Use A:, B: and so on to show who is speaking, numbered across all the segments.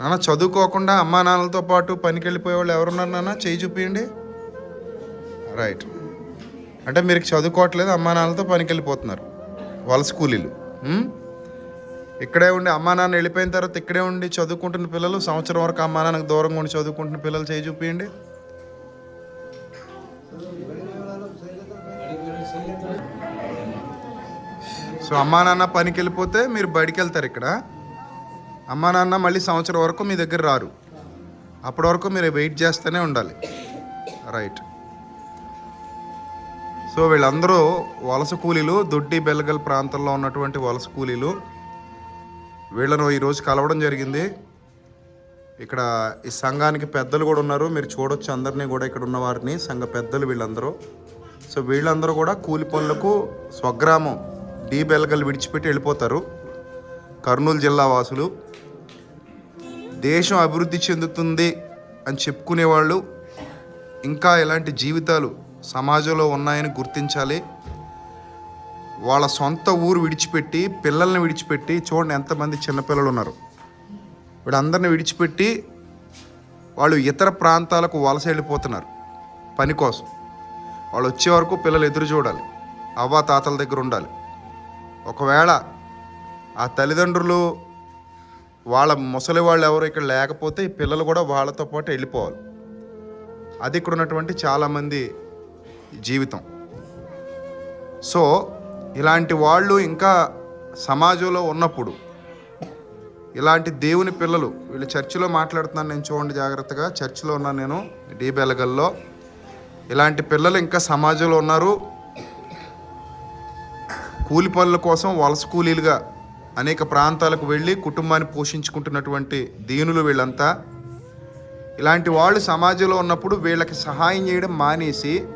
A: నాన్న చదువుకోకుండా అమ్మా నాన్నలతో పాటు పనికి వెళ్ళిపోయే వాళ్ళు ఎవరున్నారు నాన్న? చేయి చూపించండి రైట్ అంటే మీరు చదువుకోవట్లేదు అమ్మా నాన్నలతో పనికి వెళ్ళిపోతున్నారు వాళ్ళ కూలీలు hmm? ఇక్కడే ఉండి అమ్మా నాన్న వెళ్ళిపోయిన తర్వాత ఇక్కడే ఉండి చదువుకుంటున్న పిల్లలు సంవత్సరం వరకు అమ్మా నాన్నకు దూరంగా ఉండి చదువుకుంటున్న పిల్లలు చేయి చూపించండి సో అమ్మా నాన్న పనికి వెళ్ళిపోతే మీరు బయటికి వెళ్తారు ఇక్కడ. అమ్మా నాన్న మళ్ళీ సంవత్సరం వరకు మీ దగ్గర రారు. అప్పటి వరకు మీరు వెయిట్ చేస్తూనే ఉండాలి. రైట్ సో వీళ్ళందరూ వలస కూలీలు దొడ్డి బెల్లగల్ ప్రాంతంలో ఉన్నటువంటి వలస కూలీలు వీళ్ళను ఈరోజు కలవడం జరిగింది. ఇక్కడ ఈ సంఘానికి పెద్దలు కూడా ఉన్నారు. మీరు చూడొచ్చు అందరినీ కూడా ఇక్కడ ఉన్న వారిని సంఘ పెద్దలు వీళ్ళందరూ. సో వీళ్ళందరూ కూడా కూలి పనులకు స్వగ్రామం డి బెల్గల్ విడిచిపెట్టి వెళ్ళిపోతారు. కర్నూలు జిల్లా వాసులు దేశం అభివృద్ధి చెందుతుంది అని చెప్పుకునేవాళ్ళు. ఇంకా ఎలాంటి జీవితాలు సమాజంలో ఉన్నాయని గుర్తించాలి. వాళ్ళ సొంత ఊరు విడిచిపెట్టి పిల్లల్ని విడిచిపెట్టి చూడండి ఎంతమంది చిన్నపిల్లలు ఉన్నారు. వీళ్ళందరిని విడిచిపెట్టి వాళ్ళు ఇతర ప్రాంతాలకు వలస వెళ్ళిపోతున్నారు పని కోసం. వాళ్ళు వచ్చే వరకు పిల్లలు ఎదురు చూడాలి. అవ్వ తాతల దగ్గర ఉండాలి. ఒకవేళ ఆ తల్లిదండ్రులు వాళ్ళ ముసలి వాళ్ళు ఎవరు ఇక్కడ లేకపోతే ఈ పిల్లలు కూడా వాళ్ళతో పాటు వెళ్ళిపోవాలి. అది ఇక్కడ ఉన్నటువంటి చాలామంది జీవితం. సో ఇలాంటి వాళ్ళు ఇంకా సమాజంలో ఉన్నప్పుడు ఇలాంటి దేవుని పిల్లలు వీళ్ళు చర్చిలో మాట్లాడుతున్నాను నేను చూడండి జాగ్రత్తగా చర్చిలో ఉన్నాను నేను డి బెలగల్లో. ఇలాంటి పిల్లలు ఇంకా సమాజంలో ఉన్నారు. కూలి పనుల కోసం వలస కూలీలుగా అనేక ప్రాంతాలకు వెళ్ళి కుటుంబాన్ని పోషించుకుంటున్నటువంటి దీనులు వీళ్ళంతా. ఇలాంటి వాళ్ళు సమాజంలో ఉన్నప్పుడు వీళ్ళకి సహాయం చేయడం మానేసి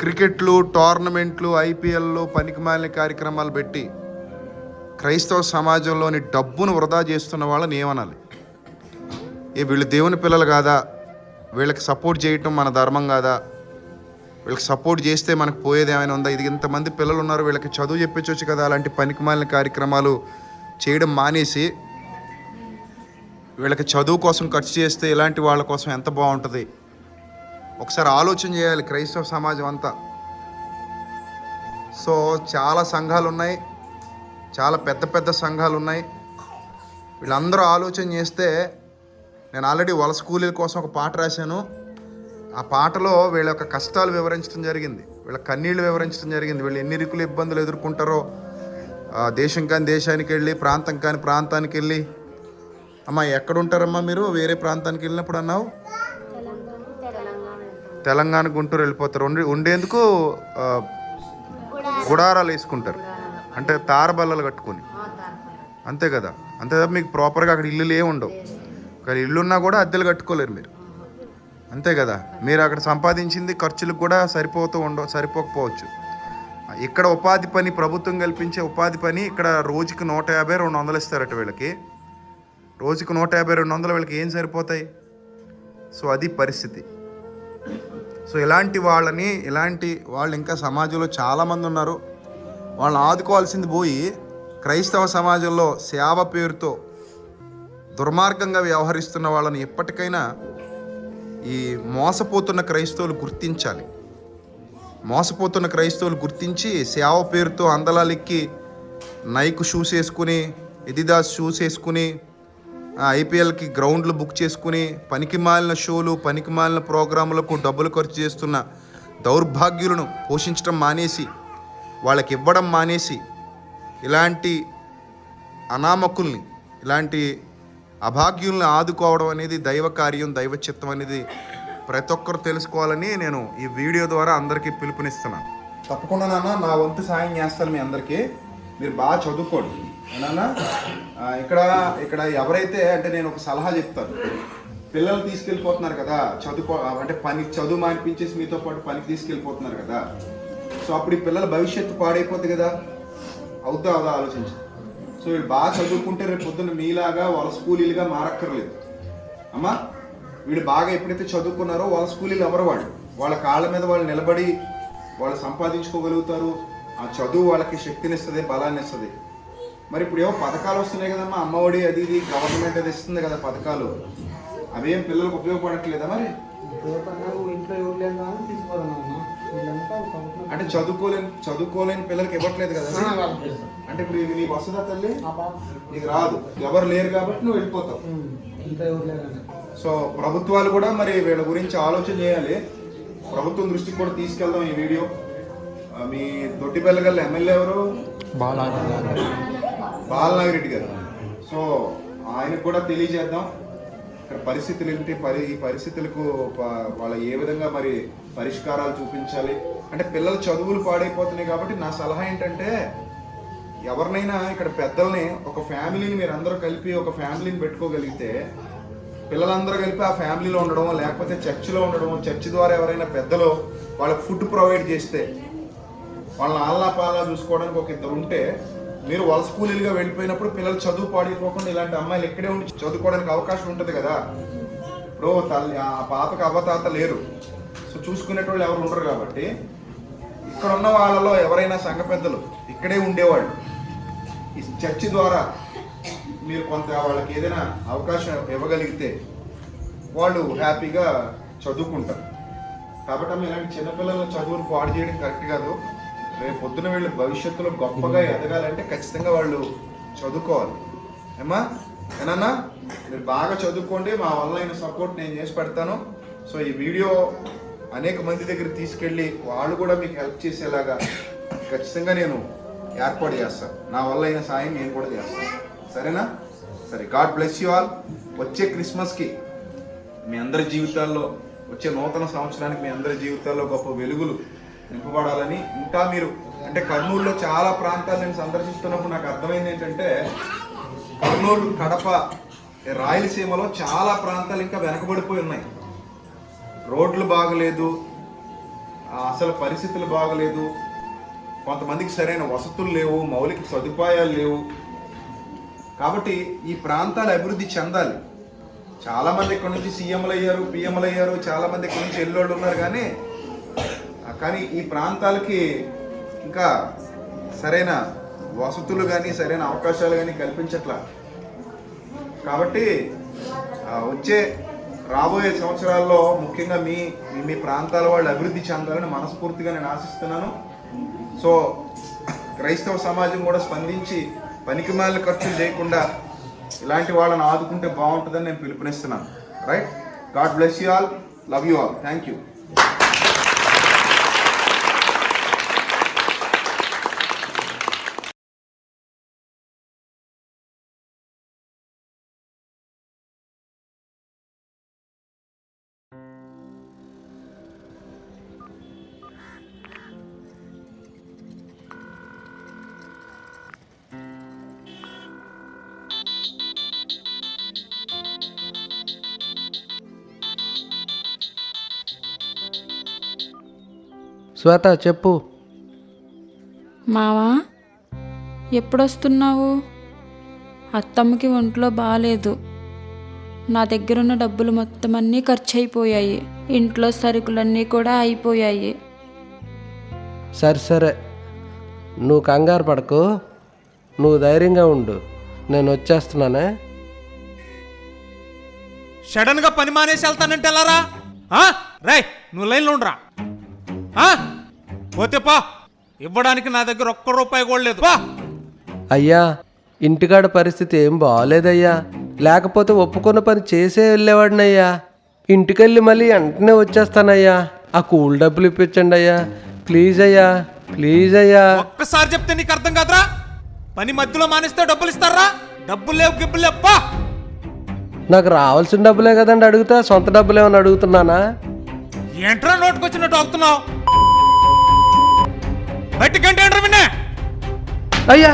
A: క్రికెట్లు టోర్నమెంట్లు ఐపీఎల్లు పనికిమాలిన కార్యక్రమాలు పెట్టి క్రైస్తవ సమాజంలోని డబ్బును వృధా చేస్తున్న వాళ్ళని ఏమనాలి? ఏ వీళ్ళు దేవుని పిల్లలు కాదా? వీళ్ళకి సపోర్ట్ చేయటం మన ధర్మం కాదా? వీళ్ళకి సపోర్ట్ చేస్తే మనకు పోయేది ఏమైనా ఉందా? ఇది ఇంతమంది పిల్లలు ఉన్నారు వీళ్ళకి చదువు చెప్పించవచ్చు కదా అలాంటి పనికిమాలిన కార్యక్రమాలు చేయడం మానేసి వీళ్ళకి చదువు కోసం ఖర్చు చేస్తే ఇలాంటి వాళ్ళ కోసం ఎంత బాగుంటుంది? ఒకసారి ఆలోచన చేయాలి క్రైస్తవ సమాజం అంతా. సో చాలా సంఘాలు ఉన్నాయి చాలా పెద్ద పెద్ద సంఘాలు ఉన్నాయి. వీళ్ళందరూ ఆలోచన చేస్తే నేను ఆల్రెడీ వలస కూలీల కోసం ఒక పాట రాశాను. ఆ పాటలో వీళ్ళ యొక్క కష్టాలు వివరించడం జరిగింది. వీళ్ళ కన్నీళ్ళు వివరించడం జరిగింది. వీళ్ళు ఎన్ని రికులు ఇబ్బందులు ఎదుర్కొంటారో దేశం కాని దేశానికి వెళ్ళి ప్రాంతం కాని ప్రాంతానికి వెళ్ళి. అమ్మా ఎక్కడుంటారమ్మా మీరు? వేరే ప్రాంతానికి వెళ్ళినప్పుడు అన్నావు? తెలంగాణ గుంటూరు వెళ్ళిపోతారు. ఉండి ఉండేందుకు గుడారాలు వేసుకుంటారు. అంటే తారబల్లలు కట్టుకొని. అంతే కదా? అంతే తప్ప మీకు ప్రాపర్గా అక్కడ ఇల్లులు ఏమి ఉండవు ఒకవేళ ఇల్లు ఉన్నా కూడా అద్దెలు కట్టుకోలేరు మీరు. అంతే కదా. మీరు అక్కడ సంపాదించింది ఖర్చులకు కూడా సరిపోతూ ఉండవు సరిపోకపోవచ్చు. ఇక్కడ ఉపాధి పని ప్రభుత్వం కల్పించే ఉపాధి పని ఇక్కడ రోజుకి నూట యాభై రెండు వందలు ఇస్తారట వీళ్ళకి. రోజుకి నూట యాభై రెండు వందలు వీళ్ళకి ఏం సరిపోతాయి? సో అది పరిస్థితి. సో ఇలాంటి వాళ్ళని ఇలాంటి వాళ్ళు ఇంకా సమాజంలో చాలామంది ఉన్నారు. వాళ్ళని ఆదుకోవాల్సింది పోయి క్రైస్తవ సమాజంలో సేవ పేరుతో దుర్మార్గంగా వ్యవహరిస్తున్న వాళ్ళని ఎప్పటికైనా ఈ మోసపోతున్న క్రైస్తవులు గుర్తించాలి. మోసపోతున్న క్రైస్తవులు గుర్తించి సేవ పేరుతో అందలాలెక్కి నైక్ షూస్ వేసుకుని ఎదిదాస్ షూస్ వేసుకుని ఐపీఎల్కి గ్రౌండ్లు బుక్ చేసుకుని పనికి మాలిన షోలు పనికి మాలిన ప్రోగ్రాములకు డబ్బులు ఖర్చు చేస్తున్న దౌర్భాగ్యులను పోషించడం మానేసి వాళ్ళకి ఇవ్వడం మానేసి ఇలాంటి అనామకుల్ని ఇలాంటి అభాగ్యుల్ని ఆదుకోవడం అనేది దైవ కార్యం దైవ చిత్తం అనేది ప్రతి ఒక్కరు తెలుసుకోవాలని నేను ఈ వీడియో ద్వారా అందరికీ పిలుపునిస్తున్నాను. తప్పకుండా నాన్న నా వంతు సాయం చేస్తాను మీ అందరికీ. మీరు బాగా చదువుకోండి. నాన్న? ఇక్కడ ఇక్కడ ఎవరైతే అంటే నేను ఒక సలహా చెప్తాను. పిల్లలు తీసుకెళ్ళిపోతున్నారు కదా చదువుకో అంటే పని చదువు మానిపించేసి మీతో పాటు పనికి తీసుకెళ్ళిపోతున్నారు కదా. సో అప్పుడు ఈ పిల్లల భవిష్యత్తు పాడైపోతుంది కదా? అవుతా అవుదా ఆలోచించు. సో వీడు బాగా చదువుకుంటే రేపు పొద్దున్న మీలాగా వలస కూలీలుగా మారక్కర్లేదు. అమ్మా వీడు బాగా ఎప్పుడైతే చదువుకున్నారో వాళ్ళ కూలీలు ఎవరు వాళ్ళు? వాళ్ళ కాళ్ళ మీద వాళ్ళు నిలబడి వాళ్ళు సంపాదించుకోగలుగుతారు. ఆ చదువు వాళ్ళకి శక్తినిస్తుంది బలాన్ని ఇస్తుంది మరి ఇప్పుడు ఏవో పథకాలు వస్తున్నాయి కదమ్మా అమ్మఒడి అది ఇది గవర్నమెంట్ అది ఇస్తుంది కదా పథకాలు. అవేం పిల్లలకు ఉపయోగపడట్లేదా మరి?
B: ఇంట్లో ఎవరు లేదా తీసుకోవాలన్నా
A: అంటే చదువుకోలేని చదువుకోలేని పిల్లలకి ఇవ్వట్లేదు కదా. అంటే ఇప్పుడు ఇది నీకు వస్తుందా తల్లి నీకు రాదు. ఎవరు లేరు కాబట్టి నువ్వు వెళ్ళిపోతావు. సో ప్రభుత్వాలు కూడా మరి వీళ్ళ గురించి ఆలోచన చేయాలి. ప్రభుత్వం దృష్టికి కూడా తీసుకెళ్దాం ఈ వీడియో. మీ దొడ్డిపల్లి ఎమ్మెల్యే ఎవరు? బాలనాగిరెడ్డి గారు. సో ఆయనకు కూడా తెలియజేద్దాం. ఇక్కడ పరిస్థితులు ఏంటి? పరి ఈ పరిస్థితులకు వాళ్ళ ఏ విధంగా మరి పరిష్కారాలు చూపించాలి? అంటే పిల్లల చదువులు పాడైపోతున్నాయి కాబట్టి నా సలహా ఏంటంటే ఎవరినైనా ఇక్కడ పెద్దల్ని ఒక ఫ్యామిలీని మీరు అందరూ కలిపి ఒక ఫ్యామిలీని పెట్టుకోగలిగితే పిల్లలందరూ కలిపి ఆ ఫ్యామిలీలో ఉండడం లేకపోతే చర్చిలో ఉండడం చర్చి ద్వారా ఎవరైనా పెద్దలు వాళ్ళకి ఫుడ్ ప్రొవైడ్ చేస్తే వాళ్ళని ఆల్లా పాలా చూసుకోవడానికి ఒక ఇద్దరు ఉంటే మీరు వలస కూలీలుగా వెళ్ళిపోయినప్పుడు పిల్లలు చదువు పాడిపోకుండా ఇలాంటి అమ్మాయిలు ఇక్కడే ఉండి చదువుకోవడానికి అవకాశం ఉంటుంది కదా. ఇప్పుడు తల్లి ఆ పాపకి అవ్వతాత లేరు. సో చూసుకునేటోళ్ళు ఎవరు ఉండరు కాబట్టి ఇక్కడ ఉన్న వాళ్ళలో ఎవరైనా సంఘ పెద్దలు ఇక్కడే ఉండేవాళ్ళు. ఈ చర్చి ద్వారా మీరు కొంత వాళ్ళకి ఏదైనా అవకాశం ఇవ్వగలిగితే వాళ్ళు హ్యాపీగా చదువుకుంటారు. కాబట్టి ఇలాంటి చిన్నపిల్లల చదువులు పాడు చేయడం కరెక్ట్ కాదు. రేపు పొద్దున వీళ్ళు భవిష్యత్తులో గొప్పగా ఎదగాలంటే ఖచ్చితంగా వాళ్ళు చదువుకోవాలి. ఏమా ఏనన్నా? మీరు బాగా చదువుకోండి మా ఆన్లైన్ సపోర్ట్ నేను చేసి పెడతాను. సో ఈ వీడియో అనేక మంది దగ్గర తీసుకెళ్ళి వాళ్ళు కూడా మీకు హెల్ప్ చేసేలాగా ఖచ్చితంగా నేను ఏర్పాటు చేస్తాను. నా వల్ల అయిన సాయం నేను కూడా చేస్తాను. సరేనా? సరే గాడ్ బ్లెస్ యూ ఆల్. వచ్చే క్రిస్మస్కి మీ అందరి జీవితాల్లో వచ్చే నూతన సంవత్సరానికి మీ అందరి జీవితాల్లో గొప్ప వెలుగులు నింపబడాలని. ఇంకా మీరు అంటే కర్నూలులో చాలా ప్రాంతాలు నేను సందర్శిస్తున్నప్పుడు నాకు అర్థమైంది ఏంటంటే కర్నూలు కడప రాయలసీమలో చాలా ప్రాంతాలు ఇంకా వెనకబడిపోయి ఉన్నాయి. రోడ్లు బాగలేదు అసలు పరిస్థితులు బాగలేదు. కొంతమందికి సరైన వసతులు లేవు మౌలిక సదుపాయాలు లేవు. కాబట్టి ఈ ప్రాంతాలు అభివృద్ధి చెందాలి. చాలామంది ఇక్కడి ఇక్కడ నుంచి సీఎంలు అయ్యారు పిఎంలు అయ్యారు చాలామంది ఇక్కడ నుంచి ఎల్లోళ్ళు ఉన్నారు. కానీ కానీ ఈ ప్రాంతాలకి ఇంకా సరైన వసతులు కానీ సరైన అవకాశాలు కానీ కల్పించట్లా. కాబట్టి వచ్చే రాబోయే సంవత్సరాల్లో ముఖ్యంగా మీ మీ- ప్రాంతాల వాళ్ళు అభివృద్ధి చెందాలని మనస్ఫూర్తిగా నేను ఆశిస్తున్నాను. సో క్రైస్తవ సమాజం కూడా స్పందించి పనికిమాలిన ఖర్చులు చేయకుండా ఇలాంటి వాళ్ళని ఆదుకుంటే బాగుంటుందని నేను పిలుపునిస్తున్నాను. Right God bless you all love you all thank you
C: Swetha చెప్పు.
D: మావా ఎప్పుడొస్తున్నావు? అత్తమ్మకి ఒంట్లో బాగాలేదు నా దగ్గరున్న డబ్బులు మొత్తం అన్నీ ఖర్చు అయిపోయాయి ఇంట్లో సరుకులన్నీ కూడా అయిపోయాయి.
C: సరే సరే. నువ్వు కంగారు పడకు. నువ్వు ధైర్యంగా ఉండు. నేను వచ్చేస్తున్నానే.
E: సడన్గా పని మానేసి వెళ్తానంటే ఎలారా? ఆ? రేయ్ నువ్వు లైన్లో ఉండరా? ఆ? పోతే పా. ఇవ్వడానికి నా దగ్గర ఒక్క రూపాయి కూడా లేదు. పా.
C: అయ్యా ఇంటికాడ పరిస్థితి ఏం బాగాలేదయ్యా లేకపోతే ఒప్పుకున్న పని చేసే వెళ్ళేవాడినయ్యా. ఇంటికెళ్ళి మళ్ళీ వెంటనే వచ్చేస్తానయ్యా. ఆ కూల్ డబ్బులు ఇప్పించండి అయ్యా. ప్లీజ్ అయ్యా ప్లీజ్ అయ్యా.
E: ఒక్కసారి చెప్తే నీకు అర్థం కాదురా? పని మధ్యలో మానేస్తే డబ్బులు ఇస్తారా? డబ్బులు లేవు గిబ్బులు లేవు పా.
C: నాకు రావాల్సిన డబ్బులే కదండి అడుగుతా సొంత డబ్బులు ఏమైనా అడుగుతున్నానా?
E: ఏంట్రా నోటుకొచ్చినట్టు అవుతున్నావు బయటికి గంట ఏంట్రా విన్నే
C: అయ్యా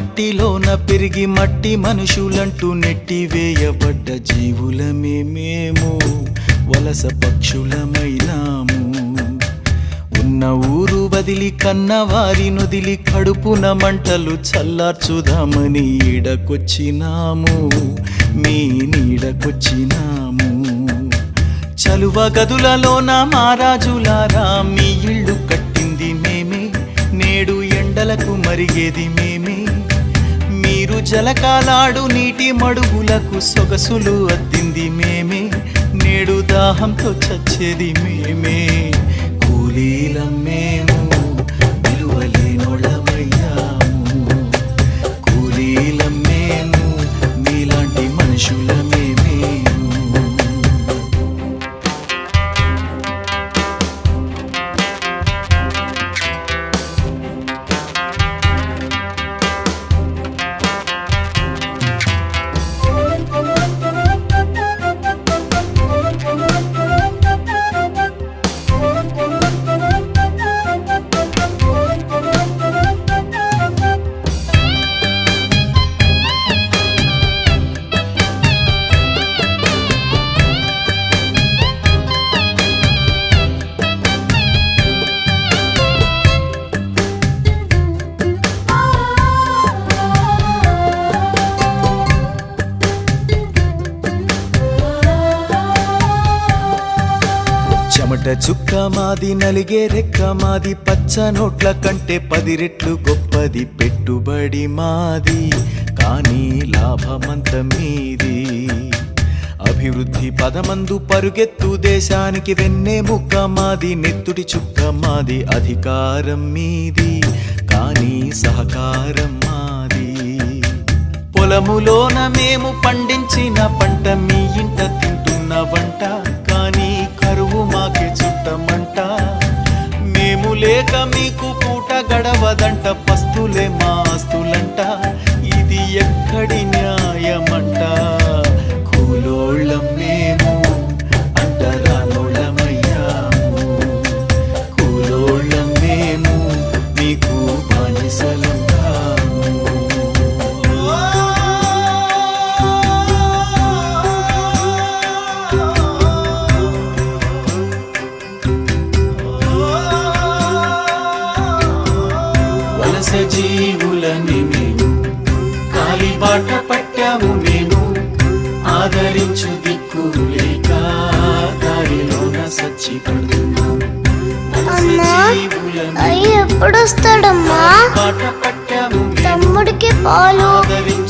F: మట్టిలోన పెరిగి మట్టి మనుషులంటూ నెట్టివేయబడ్డ జీవులమే మేము వలస పక్షులమైనాము. ఉన్న ఊరు వదిలి కన్నవారి నుదిలి కడుపున మంటలు చల్లార్చుదామని ఈడకొచ్చినాము. మీ నీడకొచ్చినాము. చలువ గదులలోన మారాజులారా మీ ఇళ్ళు కట్టింది మేమే. నేడు ఎండలకు మరిగేది మేమే. జలకాలాడు నీటి మడుగులకు సొగసులు అద్దింది మేమే. నేడు దాహంతో చచ్చేది మేమే. కూలీలం మేము రెక్క మాది నలిగే రెక్క మాది పచ్చ నోట్ల కంటే పది రెట్లు గొప్పది పెట్టుబడి మాది. కానీ లాభమంత మీది అభివృద్ధి పదమందు పరుగెత్తు దేశానికి వెన్నే ముక్క మాది నెత్తుడి చుక్క మాది అధికారం మీది. కానీ సహకారం మాది. పొలములోన మేము పండించిన పంట మీ ఇంట తింటున్న వంట మాకే మేము లేక మీకు పూట గడవదంట. పస్తులే మా ఆస్తులంట. ఇది ఎక్కడిని దిక్కు లేక దారిలోన సచ్చి పడుతున్నాము వలస
G: అమ్మా,
F: జీవులని
G: అయ్యి ఎప్పుడు వస్తాడమ్మా తమ్ముడికి పాలు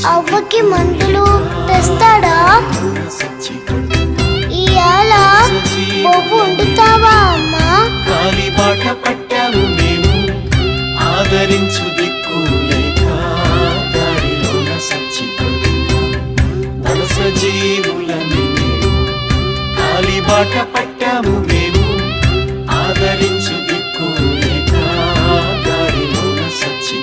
G: అవ్వకి మందులు తెస్తాడా? ఇవాళ బొబ్బు వండుతావా అమ్మా?
F: కాలి బాట పట్టాము మేము. ఆదరించు దిక్కు లేక దారిలోన సచ్చి మేము కాలి బాట పట్టాము మేము. ఆదరించు దిక్కు లేక దారిలోన సచ్చి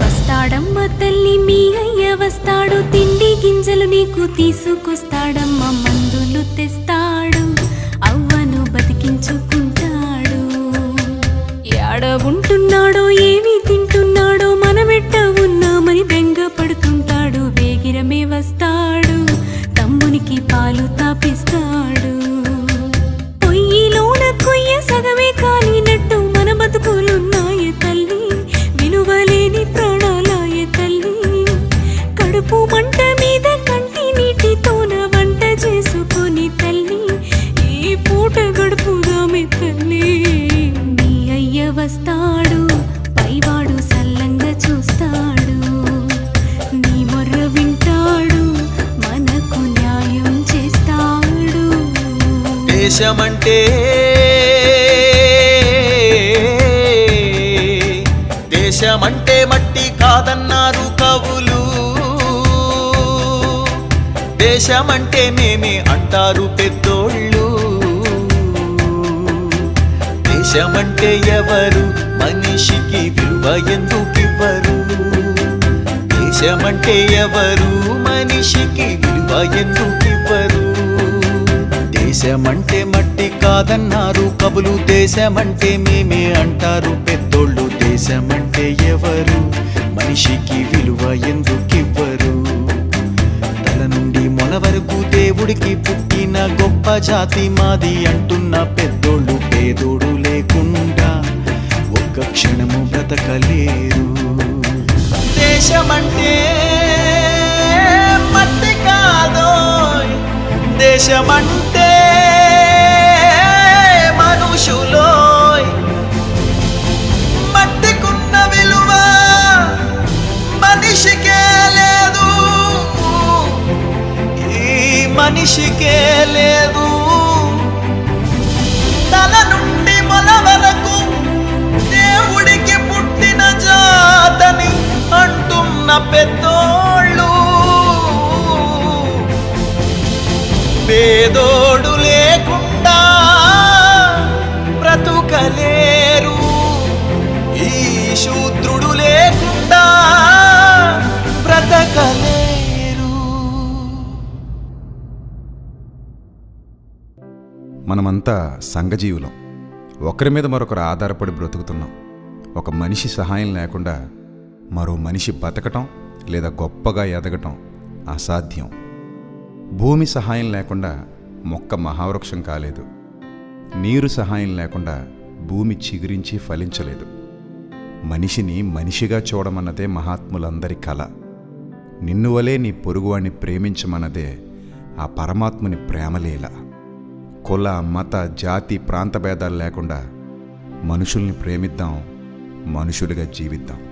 H: వస్తాడమ్మ తల్లి మీ అయ్య వస్తాడు తిండి గింజలు నీకు తీసుకొస్తాడమ్మ పాలు
F: దేశమంటే మట్టి కాదన్నారు కవులు. దేశమంటే మేమే అంటారు పెద్దోళ్ళు. దేశమంటే ఎవరు మనిషికి విలువ ఎందుకివ్వరు దేశమంటే ఎవరు మనిషికి విలువ ఎందుకివ్వరు దేశమంటే మట్టి కాదన్నారు కవులు. దేశమంటే మేమే అంటారు పెద్దోళ్ళు. ఎవరు మనిషికి విలువ ఎందుకివ్వరు? తల నుండి మొల వరకు దేవుడికి పుట్టిన గొప్ప జాతి మాది అంటున్న పెద్దోళ్ళు పేదోడు లేకుండా ఒక్క క్షణము బ్రతకలేరు. దేశమంటే మట్టి కాదో దేశమంటే మనుషులో మనిషికే లేదు. తల నుండి మొల వరకు దేవుడికి పుట్టిన జాతని అంటున్న పెద్దోళ్ళు. పేదోడు లేకుండా బ్రతుకలేరు. ఈ శూద్రుడు లేకుండా బ్రతకలేరు
I: మనమంతా సంఘజీవులం. ఒకరి మీద మరొకరు ఆధారపడి బ్రతుకుతున్నాం. ఒక మనిషి సహాయం లేకుండా మరో మనిషి బతకటం లేదా గొప్పగా ఎదగటం అసాధ్యం. భూమి సహాయం లేకుండా మొక్క మహావృక్షం కాలేదు. నీరు సహాయం లేకుండా భూమి చిగురించి ఫలించలేదు. మనిషిని మనిషిగా చూడమన్నదే మహాత్ములందరి కళ నిన్ను వలే నీ పొరుగువాణ్ణి ప్రేమించమన్నదే ఆ పరమాత్ముని ప్రేమలీల. కుల మత జాతి ప్రాంత భేదాలు లేకుండా మనుషుల్ని ప్రేమిద్దాం మనుషులుగా జీవిద్దాం.